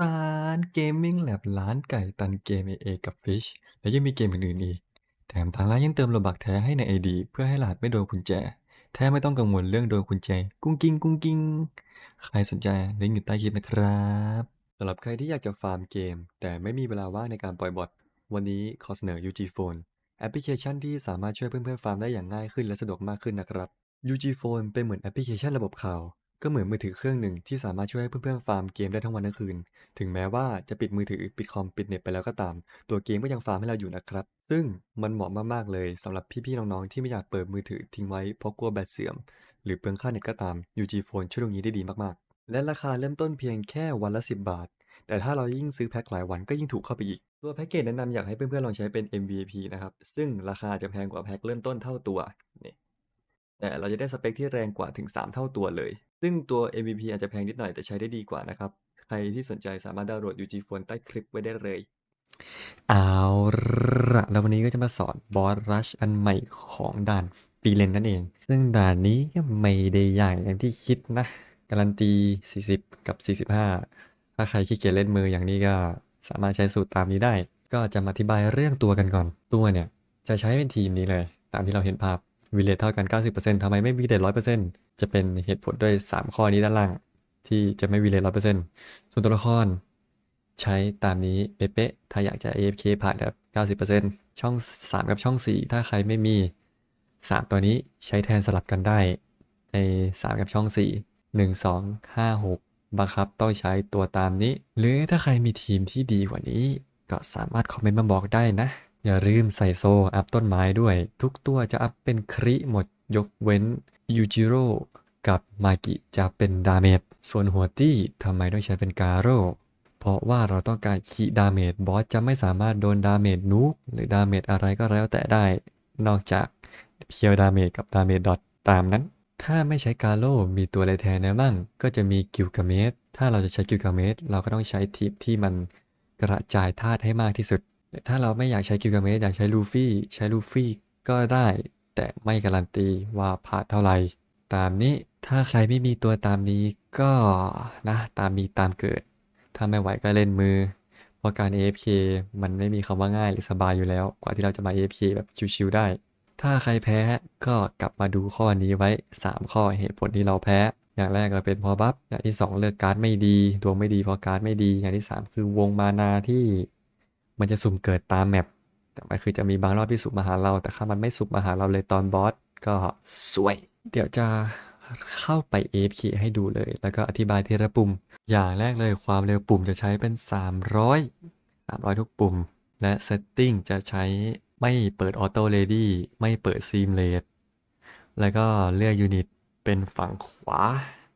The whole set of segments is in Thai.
ร้านเกมมิ่งแลบร้านไก่ตันเกม AA กับฟิชและยังมีเกมอื่นๆอีก แถมทางร้านยังเติมโลบักแท้ให้ในไอดีเพื่อให้รหัสไม่โดนกุญแจ แท้ไม่ต้องกังวลเรื่องโดนกุญแจ กุ้งกิ้งกุ้งกิ้งใครสนใจลิงก์อยู่ใต้คลิปนะครับสำหรับใครที่อยากจะฟาร์มเกม แต่ไม่มีเวลาว่างในการปล่อยบอทวันนี้ขอเสนอ UG Phone แอปพลิเคชันที่สามารถช่วยเพื่อนๆฟาร์มได้อย่างง่ายขึ้นและสะดวกมากขึ้นนะครับ UG Phone เป็นเหมือนแอปพลิเคชันระบบข่าว ก็เหมือนมือถือเครื่องหนึ่งที่สามารถช่วยให้เพื่อนๆฟาร์มเกมได้ทั้งวันทั้งคืน ถึงแม้ว่าจะปิดมือถือปิดคอมปิดเน็ตไปแล้วก็ตาม ตัวเกมก็ยังฟาร์มให้เราอยู่นะครับ ซึ่งมันเหมาะมากๆเลยสำหรับพี่ๆน้องๆที่ไม่อยากเปิดมือถือทิ้งไว้เพราะกลัวแบตเสื่อม หรือเปลืองค่าเน็ตก็ตาม UG Phone ช่วยตรงนี้ได้ดีมากๆ และราคาเริ่มต้นเพียงแค่วันละ 10 บาท แต่ถ้าเรายิ่งซื้อแพ็คหลายวันก็ยิ่งถูกเข้าไปอีก ตัวแพ็กเกจแนะนำอยากให้เพื่อนๆลองใช้เป็น MVP นะครับซึ่งราคาจะแพงกว่าแพ็คเริ่มต้นเท่าตัวนี่แต่เราจะได้สเปคที่แรงกว่าถึง 3 เท่าตัวเลย ซึ่งตัว MVP อาจจะแพงนิดหน่อยแต่ใช้ได้ดีกว่านะครับ ใครที่สนใจสามารถดาวน์โหลด UG Phone ใต้คลิปไว้ได้เลย เอาละแล้ววันนี้ก็จะมาสอนบอสรัชอันใหม่ของด่านฟรีเลนนั่นเอง ซึ่งด่านนี้ก็ไม่ได้ยากอย่างที่คิดนะ การันตี 40 กับ 45 ถ้าใครขี้เกียจเล่นมืออย่างนี้ก็สามารถใช้สูตรตามนี้ได้ ก็จะมาอธิบายเรื่องตัวกันก่อน ตัวเนี่ยจะใช้เป็นทีมนี้เลย ตามที่เราเห็นภาพวิเลตเท่ากัน 90%ทำไมไม่วิเลต100% จะเป็นเหตุผลด้วย 3 ข้อนี้ด้านล่าง ที่จะไม่วิเลต100%ส่วนตัวละคร ใช้ตามนี้เป๊ะๆถ้าอยากจะ AFK ผ่านแบบ 90%ช่อง 3 กับช่อง 4 ถ้าใครไม่มี 3 ตัวนี้ใช้แทนสลับกันได้ใน 3 กับช่อง 4 1 2 5 6 บังคับต้องใช้ตัวตามนี้ หรือถ้าใครมีทีมที่ดีกว่านี้ ก็สามารถคอมเมนต์มาบอกได้นะ อย่าลืมใส่โซอัพต้นไม้ด้วย ทุกตัวจะอัพเป็นคริหมดยกเว้น ยูจิโร่กับมากิจะเป็นดาเมจ ส่วนหัวตี้ทำไมต้องใช้เป็นกาโร่เพราะว่าเราต้องการขีดาเมจบอสจะไม่สามารถโดนดาเมจนูกหรือดาเมจอะไรก็แล้วแต่ได้ นอกจากเพียวดาเมจกับดาเมจดอทตามนั้น ถ้าไม่ใช้กาโลมีตัวอะไรแทนนะบ้างก็จะมีกิลกาเมสถ้าเราจะใช้กิลกาเมสเราก็ต้องใช้ทีมที่มันกระจายธาตุให้มากที่สุด ถ้าเราไม่อยากใช้กิลกาเมสอยากใช้ลูฟี่ ใช้ลูฟี่ก็ได้ แต่ไม่การันตีว่าผ่าเท่าไหร่ตามนี้ถ้าใครไม่มีตัวตามนี้ก็นะตามมีตามเกิด ถ้าไม่ไหวก็เล่นมือ เพราะการ AFK มันไม่มีคำว่าง่ายหรือสบายอยู่แล้ว กว่าที่เราจะมา AFK แบบชิวๆได้ ถ้าใครแพ้ก็กลับมาดูข้อนี้ไว้ 3 ข้อเหตุผลที่เราแพ้ อย่างแรกเราเป็นพอบัฟอย่างที่ 2 เลือกการ์ดไม่ดีดวงไม่ดีพราะการ์ดไม่ดี อย่างที่ 3 คือวงมานาที่ มันจะสุ่มเกิดตามแมป แต่มันคือจะมีบางรอบที่สุ่มาหาเรา แต่ถ้ามันไม่สุ่มาหาเราเลยตอนบอสก็สวย เดี๋ยวจะเข้าไป AFK ให้ดูเลย แล้วก็อธิบายทีละปุ่ม อย่างแรกเลยความเร็วปุ่มจะใช้เป็น 300 300 ทุกปุ่ม และ Setting จะใช้ไม่เปิด Auto Ready ไม่เปิด Seamless แล้วก็เลือกยูนิตเป็นฝั่งขวา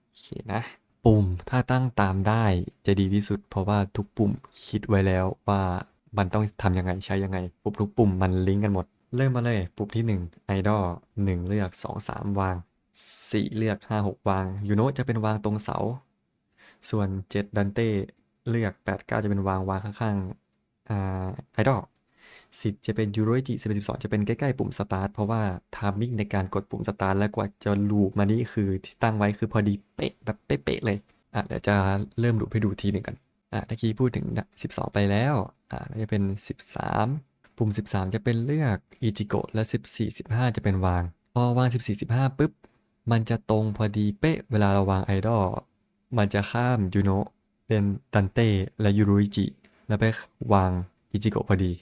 โอเคนะ ปุ่มถ้าตั้งตามได้จะดีที่สุด เพราะว่าทุกปุ่มคิดไว้แล้วว่า มันต้องทำยังไงใช้ยังไง ปุ่มทุกปุ่มมันลิงก์กันหมด เริ่มมาเลย ปุ่มที่ 1 Idol 1 เลือก 2 3 วาง 4 เลือก 5 6 วางยูโนจะเป็นวางตรงเสา ส่วน 7 ดันเต้เลือก 8 9 จะเป็นวางวางข้างๆอ่าไอดอล10จะเป็นยูโรจิ11 12จะเป็นใกล้ๆปุ่มสตาร์ทเพราะว่าทามมิ่งในการกดปุ่มสตาร์ทและกว่าจะลูปมานี่คือที่ตั้งไว้คือพอดีเป๊ะแบบเป๊ะๆเลยอะเดี๋ยวจะเริ่มลูปให้ดูทีหนึ่งกัน อะตะกี้พูดถึง 12 ไปแล้ว อะจะเป็น 13 ปุ่ม 13 จะเป็นเลือกอิจิโกะและ 14 15 จะเป็นวาง พอวาง 14 15ปุ๊บ มันจะตรงพอดีเป๊ะเวลาเราวางไอดอล มันจะข้ามยูโนะเป็นดันเต้และยูรุอิจิ แล้วไปวางอิจิโกะพอดี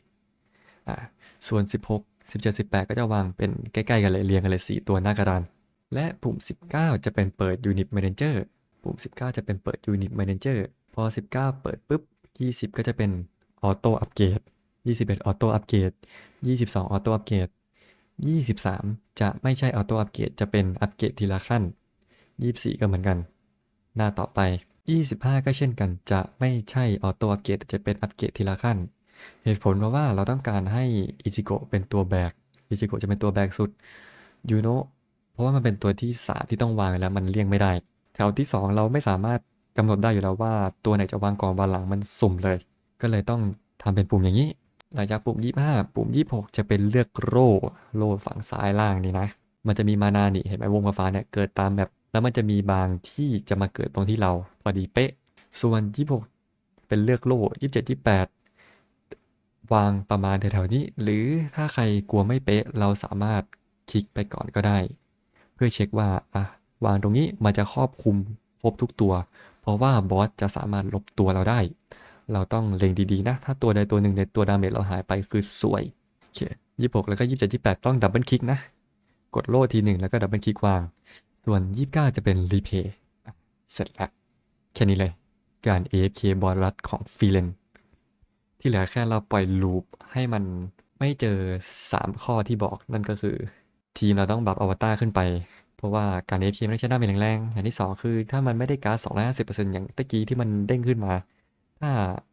อ่าส่วน 16 17 18 ก็จะวางเป็นใกล้ๆกันเลยเรียงกันเลย 4 ตัวหน้ากระดาน และปุ่ม 19 จะเป็นเปิด Unit Manager ปุ่ม 19 จะเป็นเปิด Unit Manager พอ 19 เปิดปุ๊บ 20 ก็จะเป็นออโต้อัปเกรด21 ออโต้อัปเกรด22 ออโต้อัปเกรด23 จะไม่ใช่ออโต้อัปเกรดจะเป็นอัปเกรดทีละขั้น 24 ก็เหมือนกัน หน้าต่อไป 25 ก็เช่นกัน จะไม่ใช่ออโต้อัปเกรดจะเป็นอัปเกรดทีละขั้น เหตุผลเพราะว่าเราต้องการให้อิจิโกะเป็นตัวแบกอิจิโกะจะเป็นตัวแบกสุดยูโนะเพราะว่ามันเป็นตัวที่3ที่ต้องวางแล้วมันเลี่ยงไม่ได้ แถวที่ 2 เราไม่สามารถ กำหนดได้อยู่แล้วว่าตัวไหนจะวางก่อนวางหลังมันสุ่มเลย ก็เลยต้องทำเป็นปุ่มอย่างนี้ หลังจากปุ่ม 25 ปุ่ม 26 จะเป็นเลือกโล่โล่ฝั่งซ้ายล่างนี่นะ มันจะมีมานานี่เห็นไหมวงฟ้าเนี่ยเกิดตามแบบ แล้วมันจะมีบางที่จะมาเกิดตรงที่เราพอดีเป๊ะ ส่วน 26 เป็นเลือกโล่ยี่สิบเจ็ดยี่แปดวางประมาณแถวๆนี้ หรือถ้าใครกลัวไม่เป๊ะเราสามารถคลิกไปก่อนก็ได้ เพื่อเช็คว่าอะวางตรงนี้มันจะครอบคลุมครบทุกตัว เพราะว่าบอสจะสามารถลบตัวเราได้ เราต้องเล็งดีๆนะ ถ้าตัวใดตัวหนึ่งในตัวดาเมจเราหายไปคือสวยโอเคยี่หกแล้วก็ยี่สิบเจ็ดยี่แปดต้องดับเบิลคลิกนะ กดโล่ทีหนึ่งแล้วก็ดับเบิลคลิกวาง ส่วนยี่สิบเก้าจะเป็นรีเพย์เสร็จแล้วแค่นี้เลย การ AFK บอลรัดของฟีเลนที่เหลือแค่เราปล่อยลูปให้มันไม่เจอ 3 ข้อที่บอกนั่นก็คือ ทีมเราต้องบัฟอวตารขึ้นไป เพราะว่าการ AFK ไม่ได้ใช้าเมจแรงๆอย่างที่ 2 คือ ถ้ามันไม่ได้การ์ด250%อย่างตะกี้ที่มันเด้งขึ้นมา ถ้า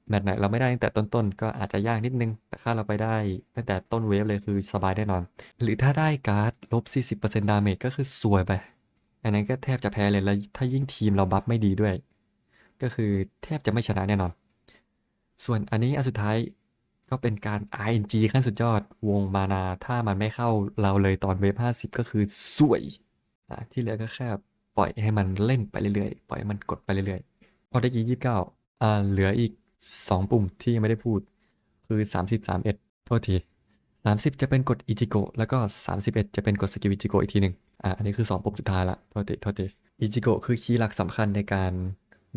แมตช์ไหนเราไม่ได้ตั้งแต่ต้นๆ ก็อาจจะยากนิดนึง แต่ถ้าเราไปได้ตั้งแต่ต้นเวฟเลยคือสบายแน่นอน หรือถ้าได้การ์ดลบ 40%ดาเมจก็คือซวยไป อันนั้นก็แทบจะแพ้เลยแล้วถ้ายิ่งทีมเราบัฟไม่ดีด้วย ก็คือแทบจะไม่ชนะแน่นอน ส่วนอันนี้อันสุดท้ายก็เป็นการ RNG ขั้นสุดยอด วงมานา ถ้ามันไม่เข้าเราเลยตอนเวฟ50 ก็คือสวย ที่เหลือก็แค่ปล่อยให้มันเล่นไปเรื่อยๆ ปล่อยให้มันกดไปเรื่อยๆ พอได้กี่29อ่าเหลืออีก 2 ปุ่มที่ยังไม่ได้พูด คือ 30 31 โทษที 30 จะเป็นกดอิจิโกะแล้วก็ 31 จะเป็นกดสกิลอิจิโกะอีกทีหนึ่งอะอันนี้คือ 2 ปุ่มสุดท้ายละ โทษทีโทษทีอิจิโกะคือคีย์หลักสำคัญในการ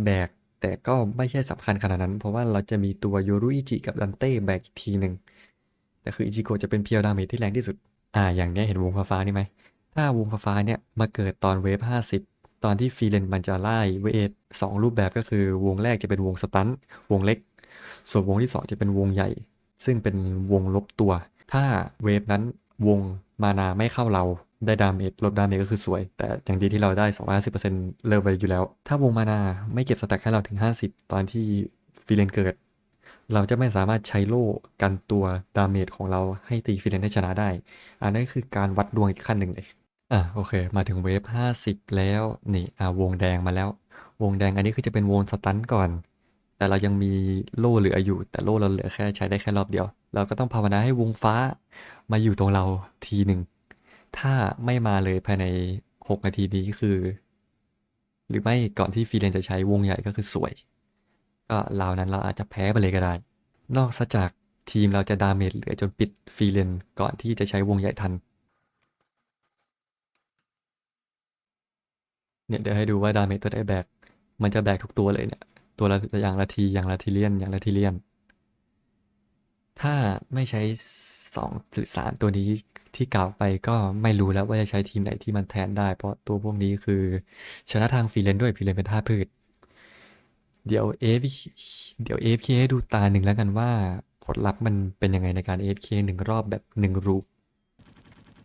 แบก แต่ก็ไม่ใช่สำคัญขนาดนั้น เพราะว่าเราจะมีตัวโยรุอิจิกับดันเต้แบกอีกทีหนึ่งแต่คืออิจิโกะจะเป็นเพียวดาเมจที่แรงที่สุด อ่า อย่างนี้เห็นวงฟ้าๆนี่ไหม ถ้าวงฟ้าเนี่ยมาเกิดตอนเวฟ50 ตอนที่ฟรีเลนมันจะไล่เวทสองรูปแบบก็คือวงแรกจะเป็นวงสตันวงเล็ก ส่วนวงที่ 2 จะเป็นวงใหญ่ ซึ่งเป็นวงลบตัว ถ้าเวฟนั้นวงมานาไม่เข้าเราได้ดาเมจลดดาเมจก็คือสวย แต่อย่างดีที่เราได้ 250%เลิฟไปอยู่แล้ว ถ้าวงมานาไม่เก็บสแต็กให้เราถึง 50 ตอนที่ฟรีเลนเกิด เราจะไม่สามารถใช้โล่กันตัวดาเมจของเราให้ตีฟรีเลนได้ชนะได้ อันนั้นคือการวัดดวงอีกขั้นหนึ่งเลย อะโอเค มาถึงเวฟ50แล้วนี่อ่าวงแดงมาแล้ว วงแดงอันนี้คือจะเป็นวงสตันก่อน แต่เรายังมีโล่เหลืออยู่ แต่โล่เราเหลือแค่ใช้ได้แค่รอบเดียว เราก็ต้องภาวนาให้วงฟ้ามาอยู่ตรงเราทีหนึ่ง ถ้าไม่มาเลยภายใน6นาทีนี้คือ หรือไม่ก่อนที่ฟีเลนจะใช้วงใหญ่ก็คือสวย ก็ราวนั้นเราอาจจะแพ้ไปเลยก็ได้ นอกจากทีมเราจะดาเมจเหลือจนปิดฟีเลนก่อนที่จะใช้วงใหญ่ทัน เนี่ยเดี๋ยวให้ดูว่าดาเมจตัวได้แบก มันจะแบกทุกตัวเลยเนี่ย ตัวละอย่างละทีอย่างละทีเลียนอย่างละทีเลียน ถ้าไม่ใช้สองหรือสามตัวนี้ที่กล่าวไปก็ไม่รู้แล้วว่าจะใช้ทีมไหนที่มันแทนได้ เพราะตัวพวกนี้คือ ชนะทางฟรีเลนด้วยฟีเลนเป็นท่าพืช เดี๋ยวเอฟเดี๋ยว AFK ให้ดูตาหนึ่งแล้วกันว่าผลลัพธ์มันเป็นยังไงในการ AFK หนึ่งรอบแบบหนึ่งรูป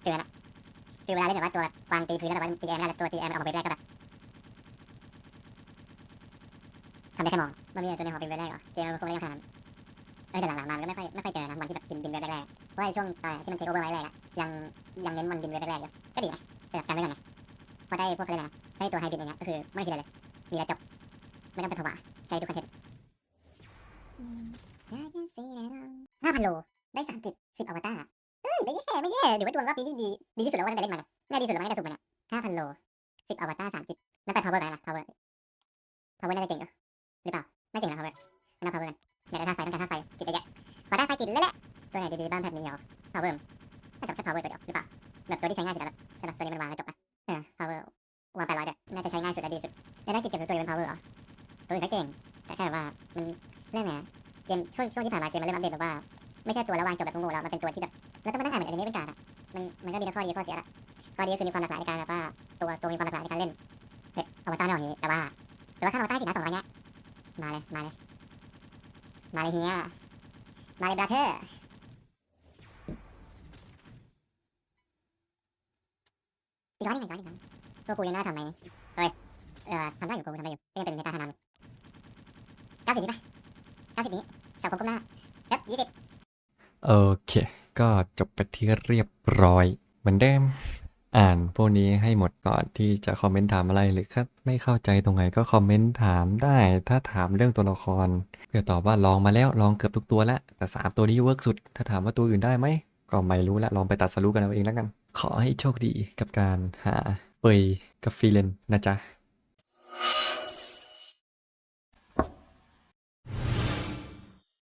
คือละ คือเวลาเล่นแบบว่าตัววางตีพื้นแล้วแบบว่าตีแอมไม่ได้ตัวตีแอมออกไปเวฟแรกก็แบบทำได้แค่มองมันมีตัวในหอเป็นเวฟแรกเหรอเกมมันคงไม่ได้ขนาดนั้นเออแต่หลังๆมามันก็ไม่ค่อยไม่ค่อยเจอนะมันที่แบบบินบินเวฟแรกๆเพราะไอ้ช่วงตอนที่มันเทคโอเวอร์ไว้แรกอะยังยังเน้นมันบินเวฟแรกๆอยู่ก็ดีนะแต่แบบกันไว้ก่อนนะพอได้พวกเขาเรียกอะไรนะได้ตัวไฮบิดอย่างเงี้ยก็คือไม่ต้องคิดอะไรเลยมีแล้วจบไม่ต้องเป็นผวาใช้ทุกคอนเทนต์ห้าพันโลได้สามจิบสิบอวตาร ไม่แย่ไม่แย่เดี๋ยวว่าดวงรอบนี้ดีดีดีที่สุดแล้วว่าตั้งแต่เล่นมานะแน่ดีสุดแล้วว่าตั้งแต่สุ่มาเนี่ยห้าพันโลสิบอวตารสามจิบนั่นไป power กันนะ power power น่าจะเก่งอยู่หรือเปล่าไม่เก่งนะ power นั่น power กันอยากได้ท่าไฟต้องการท่าไฟจิตเยอะๆขอท่าไฟจิตแล้วแหละตัวไหนดีๆบ้างแบบนี้เหรอ power น่าจะแค่ power ตัวเดียวหรือเปล่าแบบตัวที่ใช้ง่ายสุดแล้วใช่ปะตัวนี้มันวางแล้วจบปะเออ power วางแปดร้อยเดียน่าจะใช้ง่ายสุดและดีสุดแล้วได้กิจเก็บตัวเป็น power เหรอตัวอื่นก็เก่งแต่แค่ว่ามันเรื่องไหนเกมช่วงช่วงที่ผ่านมาเกมมันเริ่มอัปเดตแบบว่าไม่ใช่ตัวแล้ววาง มันมันก็มีทั้งข้อดีข้อเสียและข้อดีก็คือมีความหลากหลายในการแบบว่าตัวตัวมีความหลากหลายในการเล่นเฮ้ยอวตารไม่ออกอย่างนี้แต่ว่าแต่ว่าถ้าอวตารสินะสองร้อยเนี้ยมาเลยมาเลยมาเลยเฮียมาเลยบราเธอร์อีกร้อยหนึ่งอีกร้อยหนึ่งพวกูยังน่าทำไหมเฮ้ยเออทำได้อยู่กูทำได้อยู่ก็ยังเป็นเมตาทานามเก้าสิบนี้ปะเก้าสิบนี้สาวผมก้มหน้าเฮ้ยยี่สิบโอเค ก็จบไปที่เรียบร้อย เหมือนเดิมอ่านพวกนี้ให้หมดก่อนที่จะคอมเมนต์ถามอะไรหรือครับไม่เข้าใจตรงไหนก็คอมเมนต์ถามได้ ถ้าถามเรื่องตัวละครเพื่อตอบว่าลองมาแล้วลองเกือบทุกตัวแล้ว แต่สามตัวนี้เวิร์กสุด ถ้าถามว่าตัวอื่นได้ไหม ก็ไม่รู้ละลองไปตัดสรุปกันเอาเองแล้วกัน ขอให้โชคดีกับการหาเปยกับฟีเลนนะจ๊ะ